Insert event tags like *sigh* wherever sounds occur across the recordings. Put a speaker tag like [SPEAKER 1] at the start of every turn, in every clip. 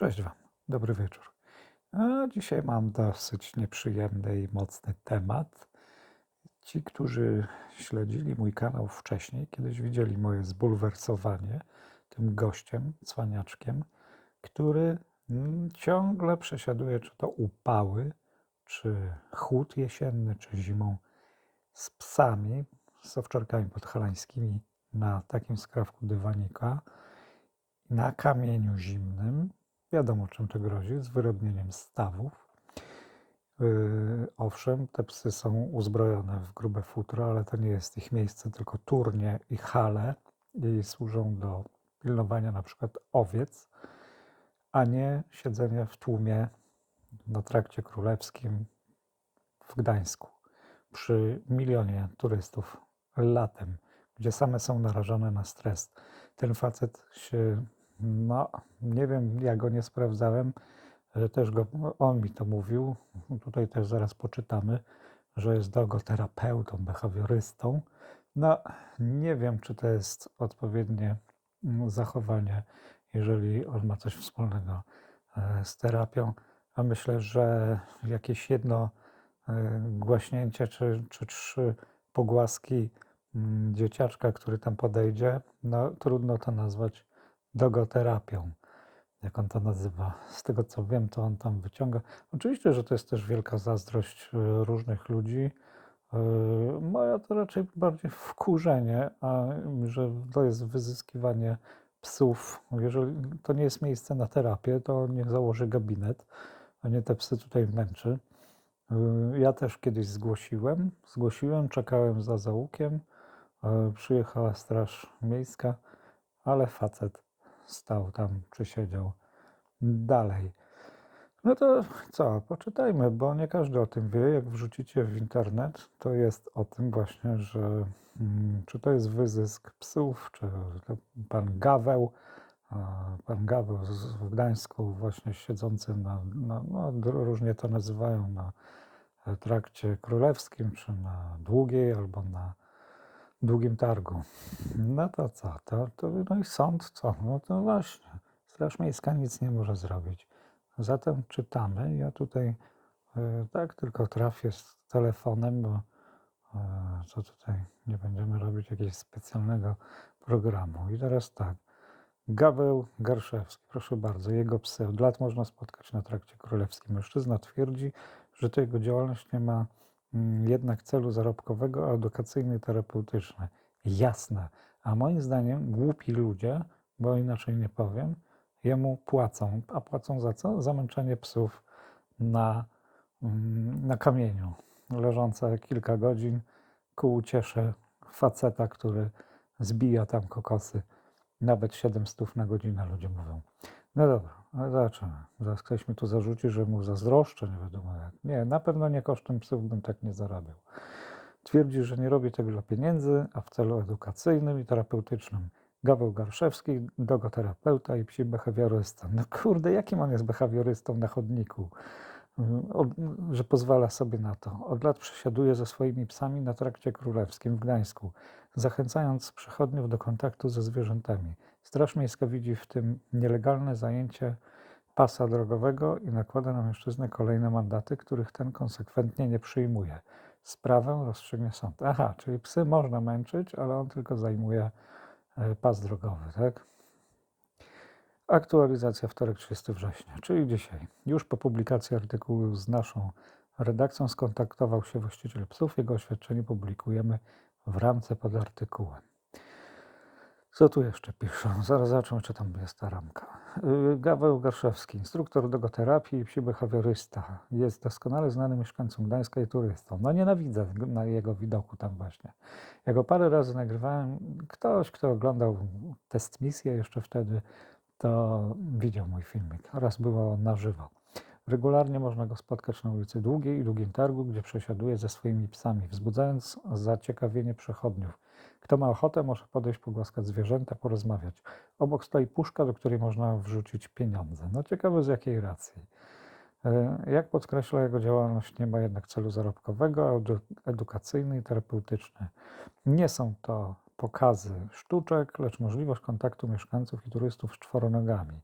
[SPEAKER 1] Cześć Wam, dobry wieczór. A dzisiaj mam dosyć nieprzyjemny i mocny temat. Ci, którzy śledzili mój kanał wcześniej, kiedyś widzieli moje zbulwersowanie tym gościem, cwaniaczkiem, który mm, ciągle przesiaduje czy to upały, czy chłód jesienny, czy zimą z psami, z owczarkami podhalańskimi na takim skrawku dywanika, na kamieniu zimnym. Wiadomo, czym to grozi, z wyrodnieniem stawów. Yy, owszem, te psy są uzbrojone w grube futro, ale to nie jest ich miejsce, tylko turnie i hale i służą do pilnowania na przykład owiec, a nie siedzenie w tłumie na trakcie królewskim w Gdańsku przy milionie turystów latem, gdzie same są narażone na stres. Ten facet się, no nie wiem, ja go nie sprawdzałem, też go, on mi to mówił, tutaj też zaraz poczytamy, że jest logoterapeutą, behawiorystą. No nie wiem, czy to jest odpowiednie mm, zachowanie, jeżeli on ma coś wspólnego e, z terapią, a myślę, że jakieś jedno e, głaśnięcie czy, czy trzy pogłaski mm, dzieciaczka, który tam podejdzie, no trudno to nazwać dogoterapią, jak on to nazywa. Z tego co wiem, to on tam wyciąga. Oczywiście, że to jest też wielka zazdrość e, różnych ludzi. E, Moja to raczej bardziej wkurzenie, a że to jest wyzyskiwanie psów. Jeżeli to nie jest miejsce na terapię, to niech założy gabinet, a nie te psy tutaj męczy. Y, Ja też kiedyś zgłosiłem, zgłosiłem, czekałem za załukiem, przyjechała straż miejska, ale facet stał tam, czy siedział dalej. No to co, poczytajmy, bo nie każdy o tym wie. Jak wrzucicie w internet, to jest o tym właśnie, że mm, czy to jest wyzysk psów, czy pan Gaweł, pan Gaweł w Gdańsku właśnie siedzący na, na no, różnie to nazywają, na trakcie królewskim, czy na długiej, albo na długim targu. No to co, to, to no i sąd co? No to właśnie, Straż Miejska nic nie może zrobić. Zatem czytamy. Ja tutaj e, tak tylko trafię z telefonem, bo e, co tutaj nie będziemy robić jakiegoś specjalnego programu. I teraz tak. Gaweł Garszewski, proszę bardzo, jego psy od lat można spotkać na trakcie królewskim. Mężczyzna twierdzi, że to jego działalność nie ma jednak celu zarobkowego, edukacyjny terapeutyczny. Jasne. A moim zdaniem głupi ludzie, bo inaczej nie powiem, jemu płacą. A płacą za co? Za męczenie psów na, mm, na kamieniu, leżące kilka godzin ku uciesze faceta, który zbija tam kokosy. Nawet 700 na godzinę ludzie mówią. No dobra, ale zobaczymy. Zaraz ktoś mi tu zarzuci, że mu zazdroszczę, nie wiadomo jak. Nie, na pewno nie kosztem psów bym tak nie zarabiał. Twierdzi, że nie robi tego dla pieniędzy, a w celu edukacyjnym i terapeutycznym. Gaweł Garszewski, dogoterapeuta i psi behawiorysta. No kurde, jakim on jest behawiorystą na chodniku? Od, że pozwala sobie na to. Od lat przesiaduje ze swoimi psami na trakcie królewskim w Gdańsku, zachęcając przechodniów do kontaktu ze zwierzętami. Straż Miejska widzi w tym nielegalne zajęcie pasa drogowego i nakłada na mężczyznę kolejne mandaty, których ten konsekwentnie nie przyjmuje. Sprawę rozstrzygnie sąd. Aha, czyli psy można męczyć, ale on tylko zajmuje e, pas drogowy, tak? Aktualizacja wtorek 30 września, czyli dzisiaj. Już po publikacji artykułu z naszą redakcją skontaktował się właściciel psów. Jego oświadczenie publikujemy w ramce pod artykułem. Co tu jeszcze piszą? Zaraz zobaczymy, czy tam jest ta ramka. Yy, Gaweł Garszewski, instruktor dogoterapii i psi behawiorysta. Jest doskonale znany mieszkańcom Gdańska i turystom. No nienawidzę na jego widoku tam właśnie. Ja go parę razy nagrywałem. Ktoś, kto oglądał test misję jeszcze wtedy, to widział mój filmik. Raz było na żywo. Regularnie można go spotkać na ulicy Długiej i Długim Targu, gdzie przesiaduje ze swoimi psami, wzbudzając zaciekawienie przechodniów. Kto ma ochotę, może podejść, pogłaskać zwierzęta, porozmawiać. Obok stoi puszka, do której można wrzucić pieniądze. No ciekawe z jakiej racji. E, Jak podkreśla, jego działalność nie ma jednak celu zarobkowego, edukacyjny i terapeutyczny. Nie są to pokazy sztuczek, lecz możliwość kontaktu mieszkańców i turystów z czworonogami.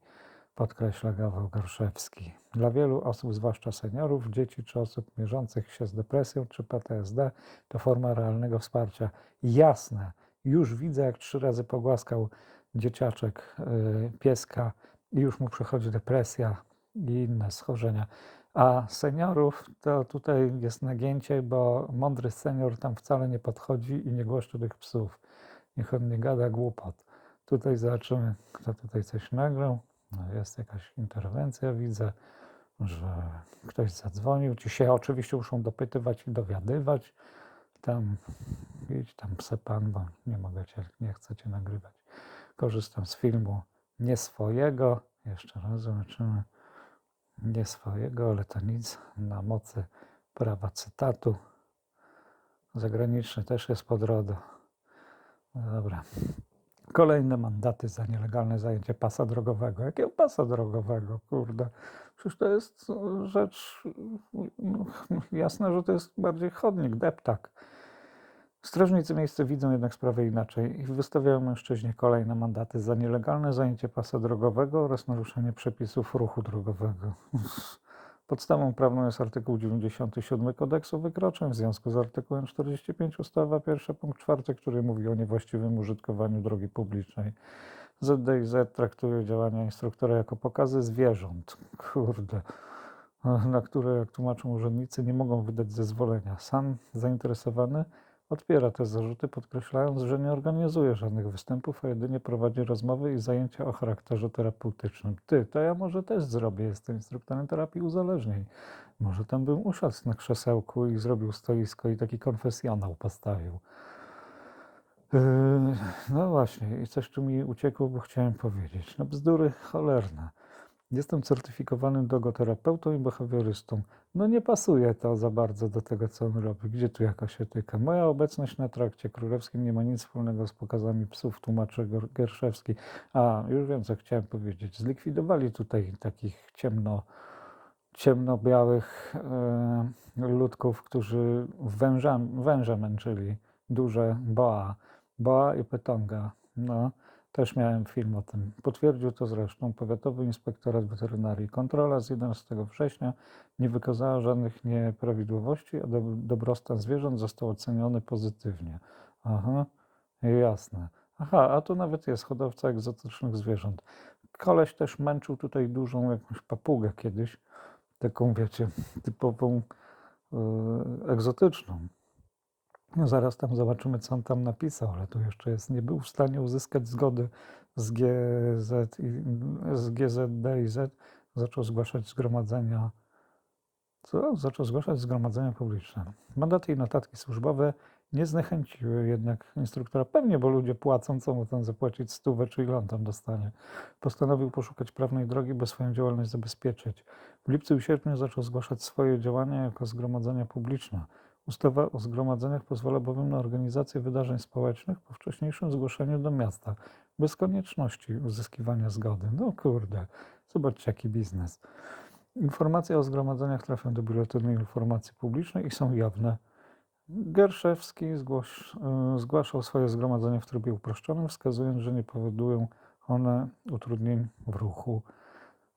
[SPEAKER 1] Podkreśla Gaweł Gorszewski. Dla wielu osób, zwłaszcza seniorów, dzieci czy osób mierzących się z depresją czy PTSD, to forma realnego wsparcia. Jasne, już widzę, jak trzy razy pogłaskał dzieciaczek y, pieska i już mu przychodzi depresja i inne schorzenia. A seniorów to tutaj jest nagięcie, bo mądry senior tam wcale nie podchodzi i nie głoszczy tych psów. Niech on nie gada głupot. Tutaj zobaczymy, kto tutaj coś nagrał. No jest jakaś interwencja, widzę, że ktoś zadzwonił. Ci się oczywiście muszą dopytywać i dowiadywać. Tam idź tam pse pan, bo nie mogę cię, nie chcę cię nagrywać. Korzystam z filmu nie swojego. Jeszcze raz zobaczymy. Nie swojego, ale to nic na mocy prawa cytatu. Zagraniczny też jest pod RODO. No dobra. Kolejne mandaty za nielegalne zajęcie pasa drogowego. Jakiego pasa drogowego, kurde? Przecież to jest rzecz no, jasne, że to jest bardziej chodnik, deptak. Strażnicy miejsce widzą jednak sprawę inaczej i wystawiają mężczyźnie kolejne mandaty za nielegalne zajęcie pasa drogowego oraz naruszenie przepisów ruchu drogowego. *laughs* Podstawą prawną jest artykuł 97 kodeksu wykroczeń w związku z artykułem 45 ustawa pierwsza punkt 4, który mówi o niewłaściwym użytkowaniu drogi publicznej. ZDIZ traktuje działania instruktora jako pokazy zwierząt. Kurde. Na które, jak tłumaczą urzędnicy, nie mogą wydać zezwolenia. Sam zainteresowany Odpiera te zarzuty, podkreślając, że nie organizuje żadnych występów, a jedynie prowadzi rozmowy i zajęcia o charakterze terapeutycznym. Ty, to ja może też zrobię, jestem instruktorem terapii uzależnień. Może tam bym usiadł na krzesełku i zrobił stoisko i taki konfesjonał postawił. Yy, no właśnie, i coś tu mi uciekło, bo chciałem powiedzieć. No bzdury cholerne. Jestem certyfikowanym dogoterapeutą i behawiorystą. No nie pasuje to za bardzo do tego, co on robi. Gdzie tu jakaś etyka? Moja obecność na trakcie królewskim nie ma nic wspólnego z pokazami psów, tłumaczy Gerszewski. A, już wiem, co chciałem powiedzieć. Zlikwidowali tutaj takich ciemno, ciemno-białych e, ludków, którzy węża, węże męczyli. Duże boa. Boa i petonga. No. Też miałem film o tym. Potwierdził to zresztą Powiatowy Inspektorat Weterynarii. Kontrola z 11 września nie wykazała żadnych nieprawidłowości, a dobrostan zwierząt został oceniony pozytywnie. Aha, jasne. Aha, a tu nawet jest hodowca egzotycznych zwierząt. Koleś też męczył tutaj dużą jakąś papugę kiedyś, taką wiecie, typową yy, egzotyczną. No zaraz tam zobaczymy, co on tam napisał, ale tu jeszcze jest. Nie był w stanie uzyskać zgody z, GZ z GZD i Z. Zaczął zgłaszać zgromadzenia. Co? Zaczął zgłaszać zgromadzenia publiczne. Mandaty i notatki służbowe nie zniechęciły jednak instruktora. Pewnie, bo ludzie płacą, co mu tam zapłacić stówę, czy ile on tam dostanie. Postanowił poszukać prawnej drogi, by swoją działalność zabezpieczyć. W lipcu i sierpniu zaczął zgłaszać swoje działania jako zgromadzenia publiczne. Ustawa o zgromadzeniach pozwala bowiem na organizację wydarzeń społecznych po wcześniejszym zgłoszeniu do miasta, bez konieczności uzyskiwania zgody. No kurde, zobaczcie jaki biznes. Informacje o zgromadzeniach trafią do Biuletynu Informacji Publicznej i są jawne. Gerszewski zgłoś, e, zgłaszał swoje zgromadzenie w trybie uproszczonym, wskazując, że nie powodują one utrudnień w ruchu.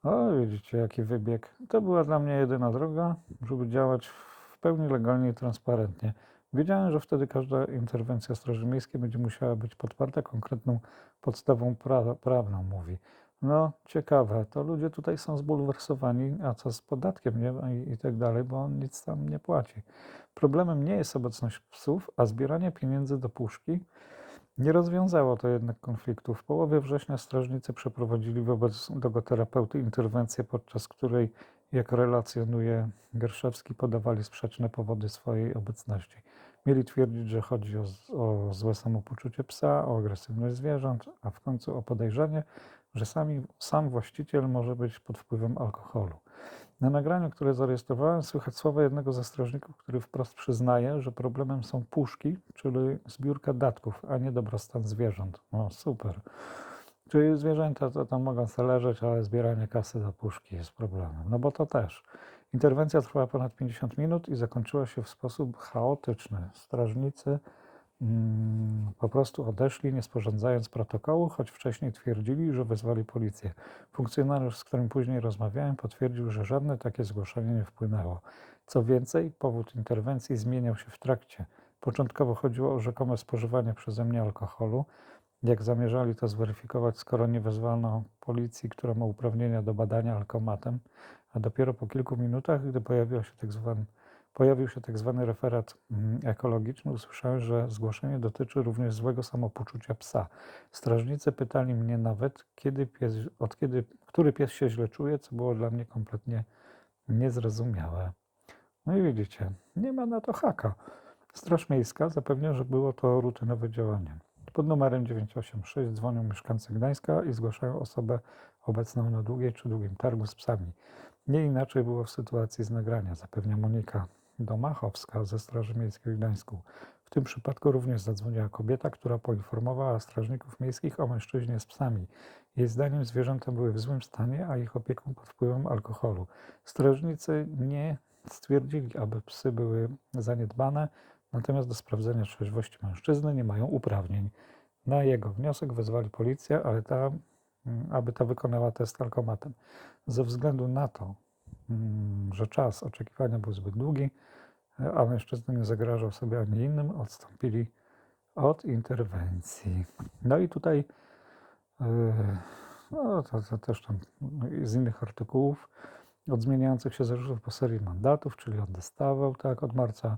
[SPEAKER 1] O, widzicie, jaki wybieg. To była dla mnie jedyna droga, żeby działać w pełni legalnie i transparentnie. Wiedziałem, że wtedy każda interwencja Straży Miejskiej będzie musiała być podparta konkretną podstawą pra prawną, mówi. No, ciekawe, to ludzie tutaj są zbulwersowani, a co z podatkiem nie? I, i tak dalej, bo on nic tam nie płaci. Problemem nie jest obecność psów, a zbieranie pieniędzy do puszki. Nie rozwiązało to jednak konfliktu. W połowie września strażnicy przeprowadzili wobec dogoterapeuty interwencję, podczas której jak relacjonuje Gerszewski, podawali sprzeczne powody swojej obecności. Mieli twierdzić, że chodzi o, o złe samopoczucie psa, o agresywność zwierząt, a w końcu o podejrzenie, że sami, sam właściciel może być pod wpływem alkoholu. Na nagraniu, które zarejestrowałem, słychać słowa jednego ze strażników, który wprost przyznaje, że problemem są puszki, czyli zbiórka datków, a nie dobrostan zwierząt. No super. Czyli zwierzęta to tam mogą sobie leżeć, ale zbieranie kasy za puszki jest problemem. No bo to też. Interwencja trwała ponad 50 minut i zakończyła się w sposób chaotyczny. Strażnicy po prostu odeszli, nie sporządzając protokołu, choć wcześniej twierdzili, że wezwali policję. Funkcjonariusz, z którym później rozmawiałem, potwierdził, że żadne takie zgłoszenie nie wpłynęło. Co więcej, powód interwencji zmieniał się w trakcie. Początkowo chodziło o rzekome spożywanie przeze mnie alkoholu. Jak zamierzali to zweryfikować, skoro nie wezwano policji, która ma uprawnienia do badania alkomatem, a dopiero po kilku minutach, gdy pojawił się tak pojawił się tak zwany referat mm, ekologiczny, usłyszałem, że zgłoszenie dotyczy również złego samopoczucia psa. Strażnicy pytali mnie nawet, kiedy pies, od kiedy, który pies się źle czuje, co było dla mnie kompletnie niezrozumiałe. No i widzicie, nie ma na to haka. Straż Miejska zapewnia, że było to rutynowe działanie. Pod numerem 986 dzwonią mieszkańcy Gdańska i zgłaszają osobę obecną na długiej czy długim targu z psami. Nie inaczej było w sytuacji z nagrania, zapewnia Monika Domachowska ze Straży Miejskiej w Gdańsku. W tym przypadku również zadzwoniła kobieta, która poinformowała strażników miejskich o mężczyźnie z psami. Jej zdaniem zwierzęta były w złym stanie, a ich opieką pod wpływem alkoholu. Strażnicy nie stwierdzili, aby psy były zaniedbane, natomiast do sprawdzenia trzeźwości mężczyzny nie mają uprawnień. Na jego wniosek wezwali policję, ale ta, mm, aby ta wykonała test alkomatem. Ze względu na to, że czas oczekiwania był zbyt długi, a mężczyzna nie zagrażał sobie ani innym, odstąpili od interwencji. No i tutaj, yy, no to, to też tam z innych artykułów, od zmieniających się zarzutów po serii mandatów, czyli od Destawał, tak, od marca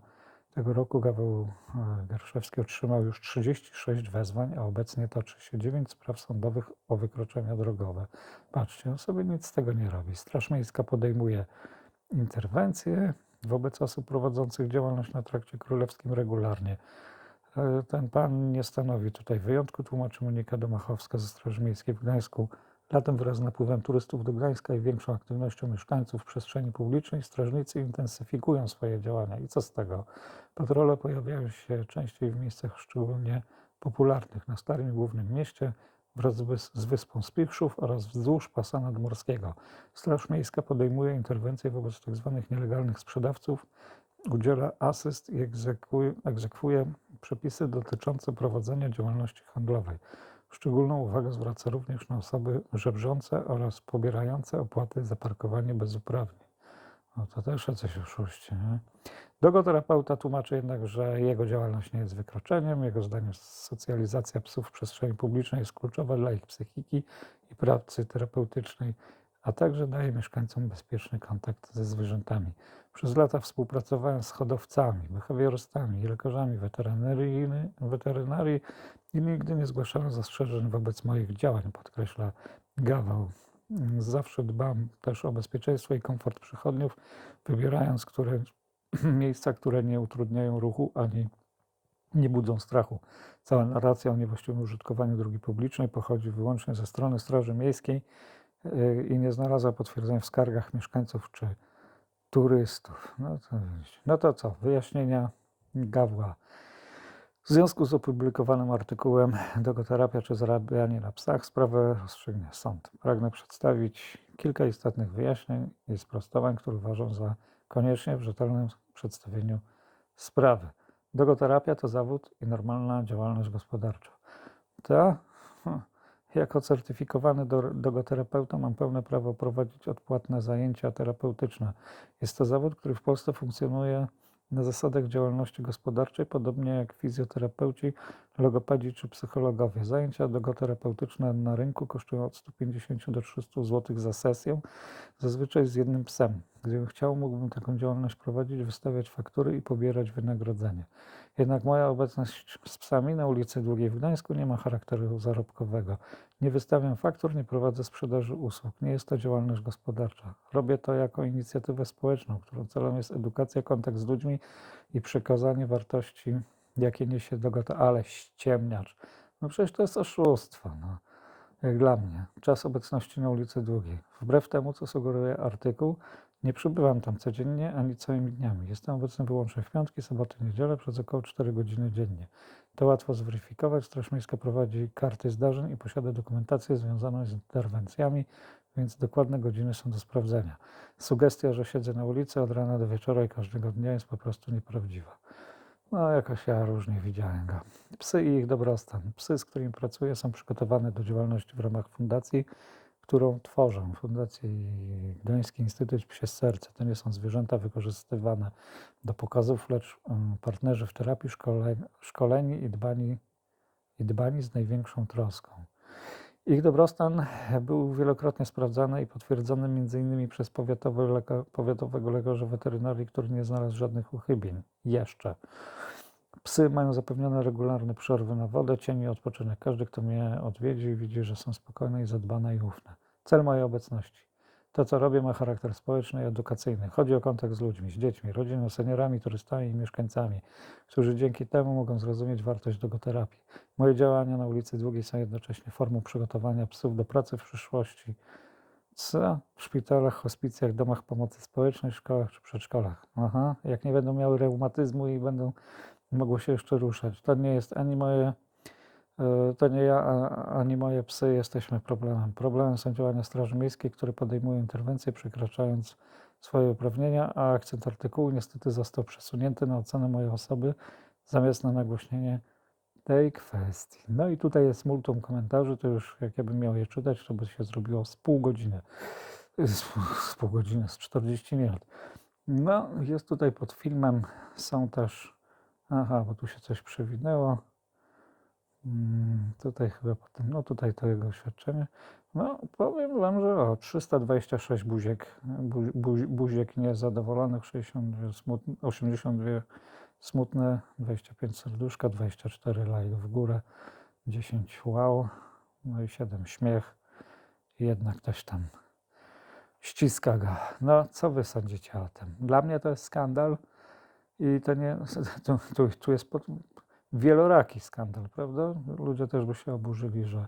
[SPEAKER 1] tego roku Gaweł e, Garszewski otrzymał już 36 wezwań, a obecnie toczy się 9 spraw sądowych o wykroczenia drogowe. Patrzcie, on sobie nic z tego nie robi. Straż Miejska podejmuje interwencje wobec osób prowadzących działalność na trakcie królewskim regularnie. E, Ten pan nie stanowi tutaj wyjątku, tłumaczy Monika Domachowska ze Straży Miejskiej w Gdańsku. Latem wraz z napływem turystów do Gdańska i większą aktywnością mieszkańców w przestrzeni publicznej strażnicy intensyfikują swoje działania. I co z tego? Patrole pojawiają się częściej w miejscach szczególnie popularnych na Starym Głównym Mieście wraz z wys- z wyspą Spichrzów oraz wzdłuż pasa nadmorskiego. Straż Miejska podejmuje interwencje wobec tzw. nielegalnych sprzedawców, udziela asyst i egzekwuje, egzekwuje przepisy dotyczące prowadzenia działalności handlowej. Szczególną uwagę zwraca również na osoby żebrzące oraz pobierające opłaty za parkowanie bez uprawnień. No to też jacyś oszuści, nie? Dogoterapeuta tłumaczy jednak, że jego działalność nie jest wykroczeniem. Jego zdaniem socjalizacja psów w przestrzeni publicznej jest kluczowa dla ich psychiki i pracy terapeutycznej, a także daje mieszkańcom bezpieczny kontakt ze zwierzętami. Przez lata współpracowałem z hodowcami, behawiorystami i lekarzami weterynarii, i nigdy nie zgłaszałem zastrzeżeń wobec moich działań, podkreśla Gawał. Zawsze dbam też o bezpieczeństwo i komfort przychodniów, wybierając które, *clears throat* miejsca, które nie utrudniają ruchu ani nie budzą strachu. Cała narracja o niewłaściwym użytkowaniu drogi publicznej pochodzi wyłącznie ze strony Straży Miejskiej i nie znalazła potwierdzenia w skargach mieszkańców czy turystów. No to, no to co? Wyjaśnienia Gawła. W związku z opublikowanym artykułem Dogoterapia czy zarabianie na psach sprawę rozstrzygnie sąd. Pragnę przedstawić kilka istotnych wyjaśnień i sprostowań, które uważam za konieczne w rzetelnym przedstawieniu sprawy. Dogoterapia to zawód i normalna działalność gospodarcza. Ta, hm, jako certyfikowany do, dogoterapeuta mam pełne prawo prowadzić odpłatne zajęcia terapeutyczne. Jest to zawód, który w Polsce funkcjonuje na zasadach działalności gospodarczej, podobnie jak fizjoterapeuci, logopedzi czy psychologowie. Zajęcia dogoterapeutyczne na rynku kosztują od 150 do 300 zł za sesję, zazwyczaj z jednym psem. Gdybym chciał, mógłbym taką działalność prowadzić, wystawiać faktury i pobierać wynagrodzenie. Jednak moja obecność z psami na ulicy Długiej w Gdańsku nie ma charakteru zarobkowego. Nie wystawiam faktur, nie prowadzę sprzedaży usług. Nie jest to działalność gospodarcza. Robię to jako inicjatywę społeczną, którą celem jest edukacja, kontakt z ludźmi i przekazanie wartości, jakie niesie Dogota. Ale ściemniacz. No przecież to jest oszustwo. No. Jak dla mnie. Czas obecności na ulicy Długiej. Wbrew temu, co sugeruje artykuł, nie przybywam tam codziennie ani całymi dniami. Jestem obecny wyłącznie w piątki, soboty, niedzielę przez około 4 godziny dziennie. To łatwo zweryfikować. Straż Miejska prowadzi karty zdarzeń i posiada dokumentację związaną z interwencjami, więc dokładne godziny są do sprawdzenia. Sugestia, że siedzę na ulicy od rana do wieczora i każdego dnia jest po prostu nieprawdziwa. No, jakoś ja różnie widziałem go. Psy i ich dobrostan. Psy, z którymi pracuję, są przygotowane do działalności w ramach fundacji, którą tworzę. Fundacji Gdański Instytut Psie Serce. To nie są zwierzęta wykorzystywane do pokazów, lecz partnerzy w terapii szkoleni, szkoleni i, dbani, i dbani z największą troską. Ich dobrostan był wielokrotnie sprawdzany i potwierdzony m.in. przez powiatowy leka, powiatowego lekarza weterynarii, który nie znalazł żadnych uchybień. Jeszcze. Psy mają zapewnione regularne przerwy na wodę, cień i odpoczynek. Każdy, kto mnie odwiedzi, widzi, że są spokojne i zadbane i ufne. Cel mojej obecności. To, co robię, ma charakter społeczny i edukacyjny. Chodzi o kontakt z ludźmi, z dziećmi, rodziną, seniorami, turystami i mieszkańcami, którzy dzięki temu mogą zrozumieć wartość logoterapii. Moje działania na ulicy Długiej są jednocześnie formą przygotowania psów do pracy w przyszłości. Co? W szpitalach, hospicjach, domach pomocy społecznej, szkołach czy przedszkolach. Aha, jak nie będą miały reumatyzmu i będą mogły się jeszcze ruszać. To nie jest ani moje, to nie ja, ani moje psy jesteśmy problemem. Problemem są działania Straży Miejskiej, które podejmują interwencje przekraczając swoje uprawnienia, a akcent artykułu niestety został przesunięty na ocenę mojej osoby zamiast na nagłośnienie tej kwestii. No i tutaj jest multum komentarzy, to już jak ja bym miał je czytać, to by się zrobiło z pół godziny. Z, z pół godziny, z 40 minut. No, jest tutaj pod filmem, są też, aha, bo tu się coś przewinęło. Mm, Tutaj chyba potem, no tutaj to jego oświadczenie. No, powiem Wam, że o, 326 buziek, bu, bu, buziek niezadowolonych, 62 smutne, 82 smutne, 25 serduszka, 24 lajk w górę, 10 wow, no i 7 śmiech. Jednak ktoś tam ściska go. No, co Wy sądzicie o tym? Dla mnie to jest skandal i to nie, *laughs* tu, tu, tu jest wieloraki skandal, prawda? Ludzie też by się oburzyli, że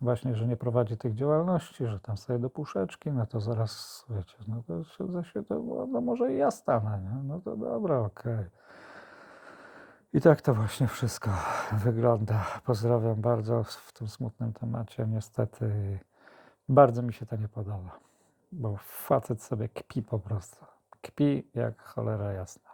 [SPEAKER 1] właśnie, że nie prowadzi tych działalności, że tam sobie do puszeczki, no to zaraz, wiecie, no to się za światło, no może i ja stanę, nie? No to dobra, okej. I tak to właśnie wszystko wygląda. Pozdrawiam bardzo w tym smutnym temacie. Niestety bardzo mi się to nie podoba, bo facet sobie kpi po prostu. Kpi jak cholera jasna.